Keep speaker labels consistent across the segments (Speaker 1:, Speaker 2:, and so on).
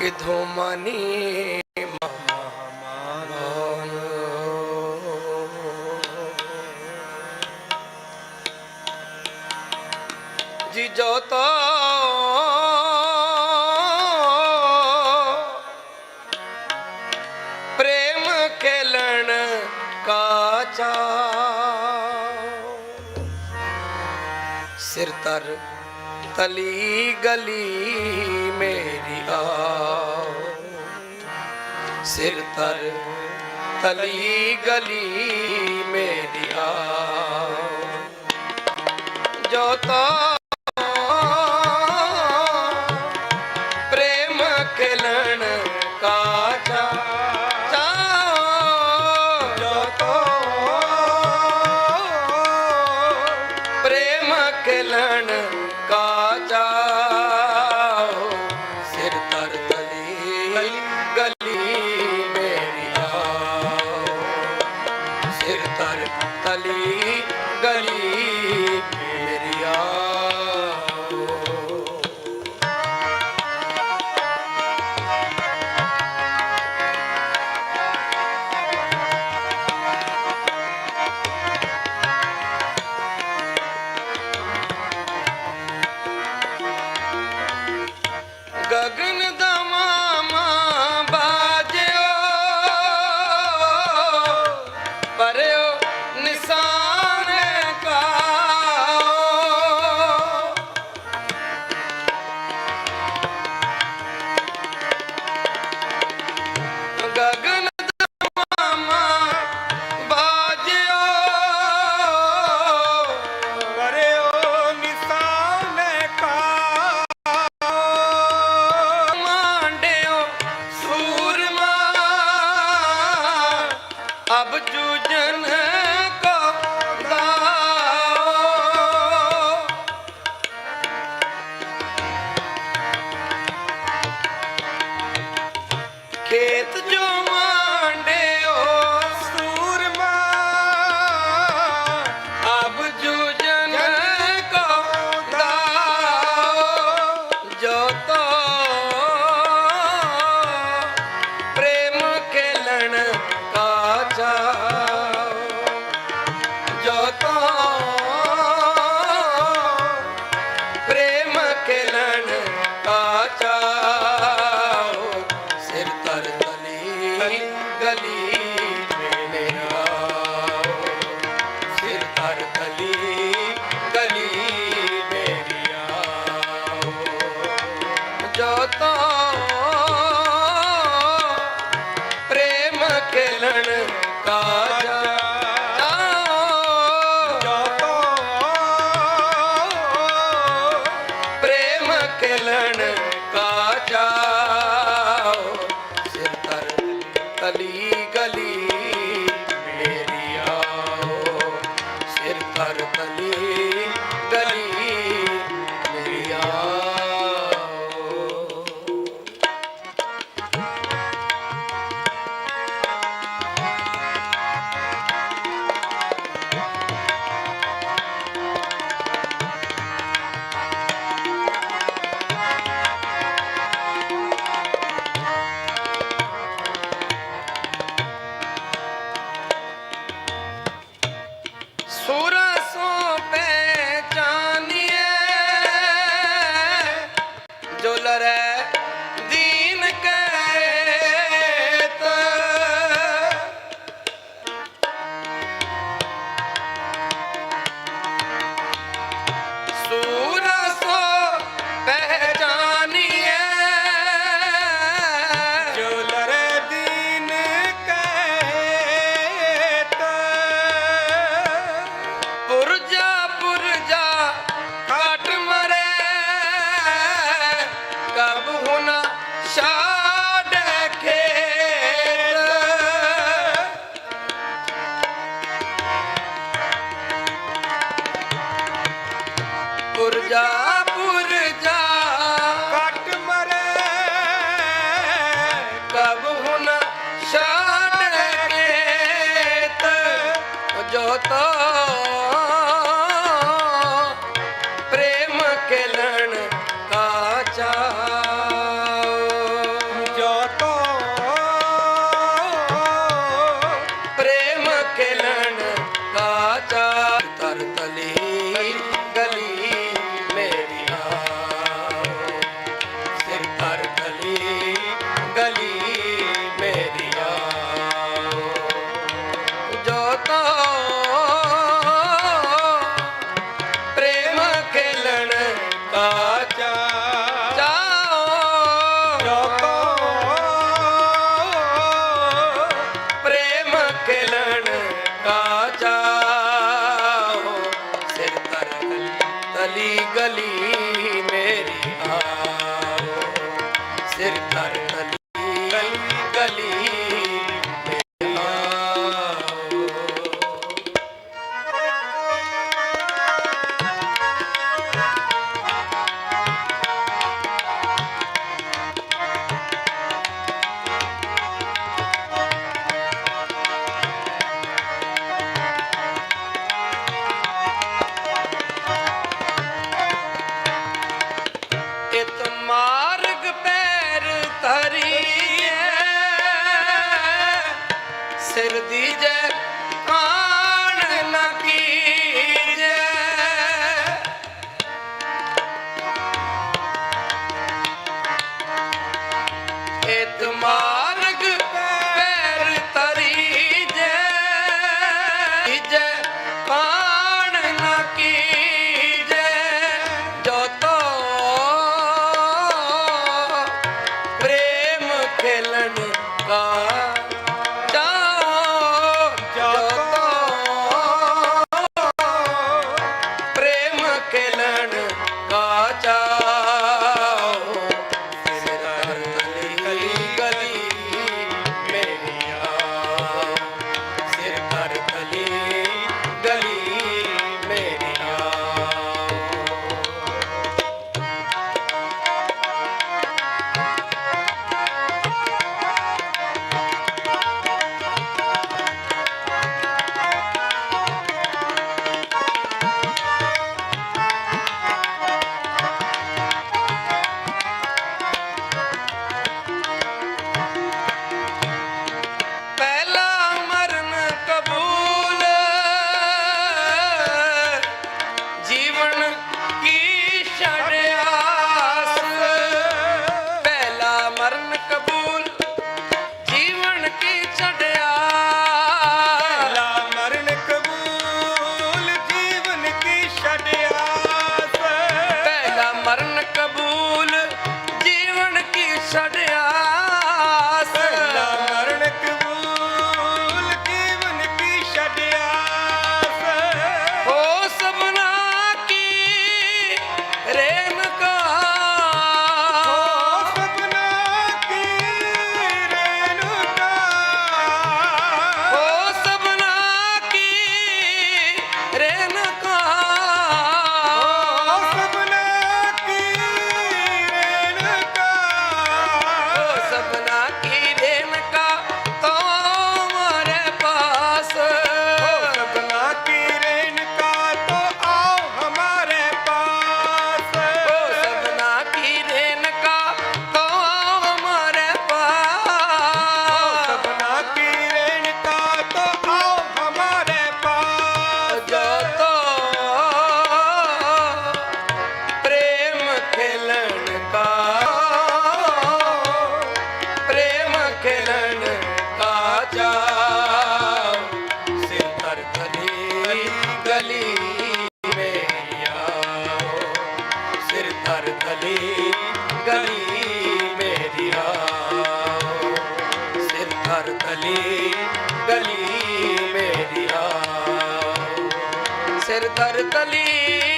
Speaker 1: કીધો માની જીજો તો પ્રેમ કેલણ કાચા સિર તર તલી ગલી મેરી આ ਸਿਰ ਤਰ ਤਲੀ ਗਲੀ ਮੇਰੀਆ ਜੋ ਤਾ ਖੇਤ ਜੋ ਮਾਂਡੇ ser carta গাছের দিজে ચાલી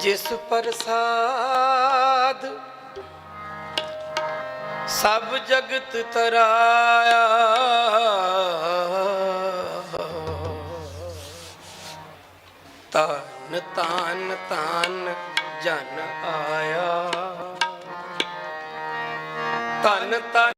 Speaker 1: ਜਿਸ ਪ੍ਰਸਾਦ ਸਭ ਜਗਤ ਤਰਾਇਆ। ਤਨ ਤਨ ਤਨ ਜਨ ਆਇਆ। ਤਨ ਤਨ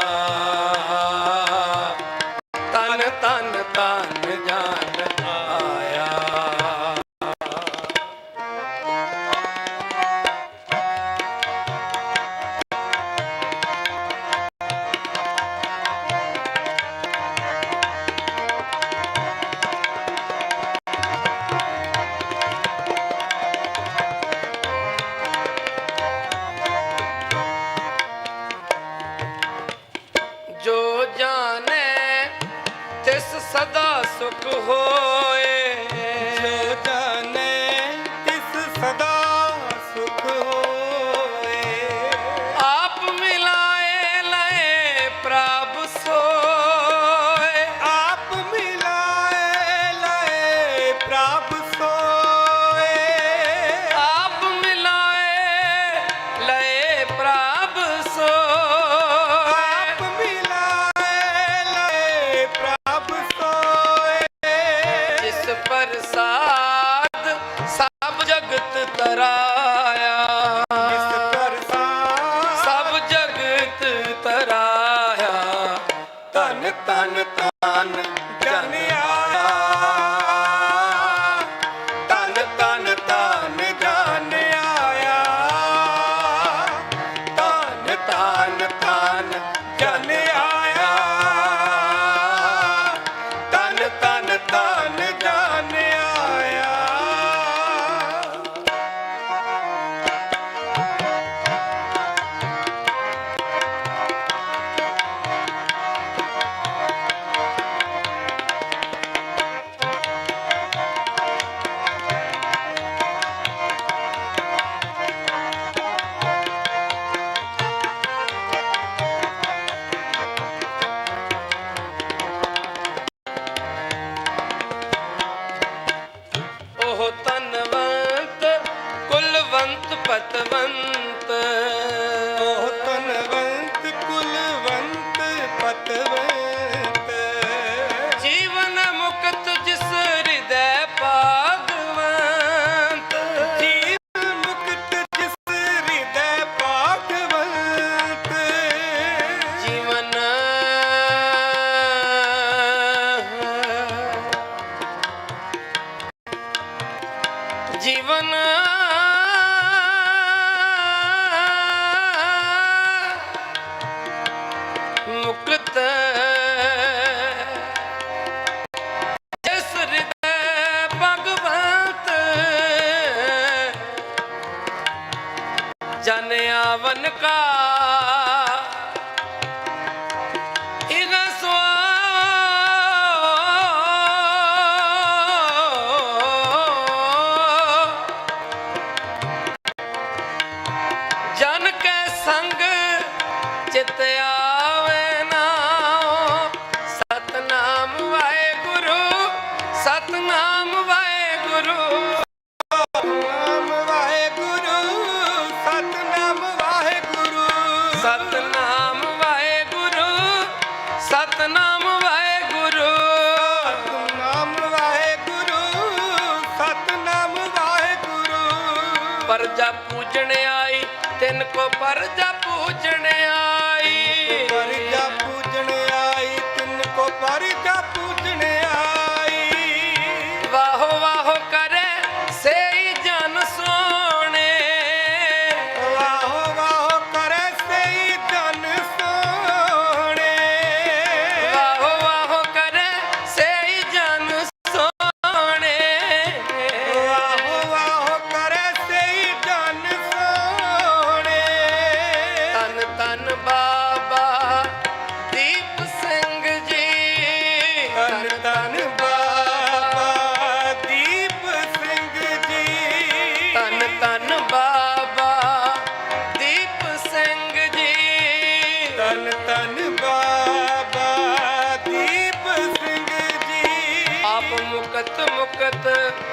Speaker 2: I Hallelujah.
Speaker 1: ਜੀਵਨ। ਮੁਕਤ ਚਿਤ ਆਵੇ ਸਤਨਾਮ ਵਾਹਿਗੁਰੂ ਸਤਨਾਮ ਵਾਹਿਗੁਰੂ।
Speaker 2: ਸਤਨਾਮ ਵਾਹਿਗੁਰੂ ਸਤਨਾਮ ਵਾਹਿਗੁਰੂ।
Speaker 1: ਸਤਨਾਮ ਵਾਹਿਗੁਰੂ ਸਤਨਾਮ ਵਾਹਿਗੁਰੂ।
Speaker 2: ਸਤਨਾਮ ਵਾਹਿਗੁਰੂ ਸਤਨਾਮ ਵਾਹਿਗੁਰੂ।
Speaker 1: ਪਰਜਾ ਪੂਜਣ ਆਈ ਤਿੰਨ ਪਰਜਾ ਮੁਕਤ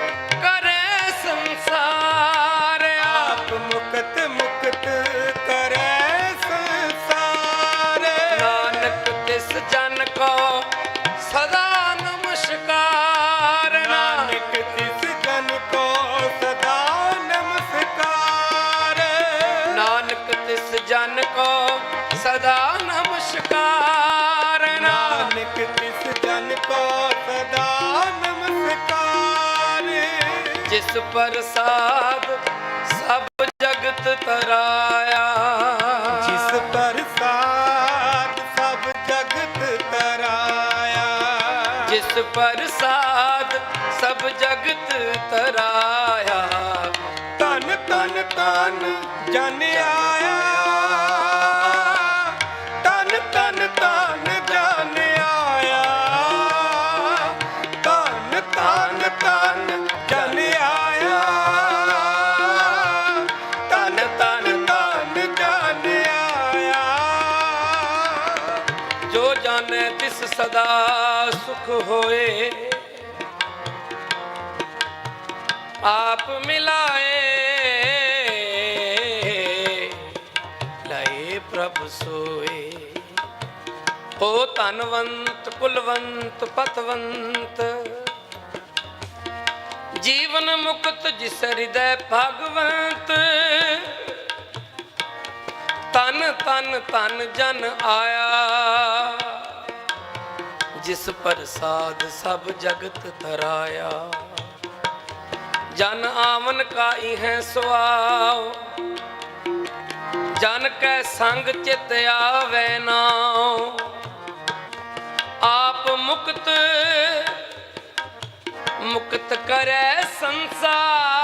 Speaker 1: ਜਿਸ ਪ੍ਰਸਾਦ ਸਭ ਜਗਤ ਤਰਾਇਆ।
Speaker 2: ਜਿਸ ਪ੍ਰਸਾਦ ਸਭ ਜਗਤ ਤਰਾਇਆ।
Speaker 1: ਜਿਸ ਪ੍ਰਸਾਦ ਸਭ ਜਗਤ ਤਰਾਇਆ। ਤਿਸ ਸੁਖ ਹੋਏ। ਆਪ ਮਿਲਾਏ। ਲਏ ਪ੍ਰਭ ਸੋਏ। ਹੋ ਧਨਵੰਤ, ਕੁਲਵੰਤ, ਪਤਵੰਤ। ਜੀਵਨ ਮੁਕਤ ਜਿਸ ਹਿਰਦੈ ਭਗਵੰਤ। ਤਨ ਤਨ ਤਨ ਜਨ ਆਇਆ। ਜਿਸ ਪ੍ਰਸਾਦ ਸਭ ਜਗਤ ਧਰਾਇਆ ਜਨ ਆਵਨ ਕਾਈ ਹੈ ਸੁਆਓ ਜਨ ਕੈ ਸੰਗ ਚਿਤ ਆਵੇ ਨਾਉ। ਆਪ ਮੁਕਤ ਮੁਕਤ ਕਰੈ ਸੰਸਾਰ।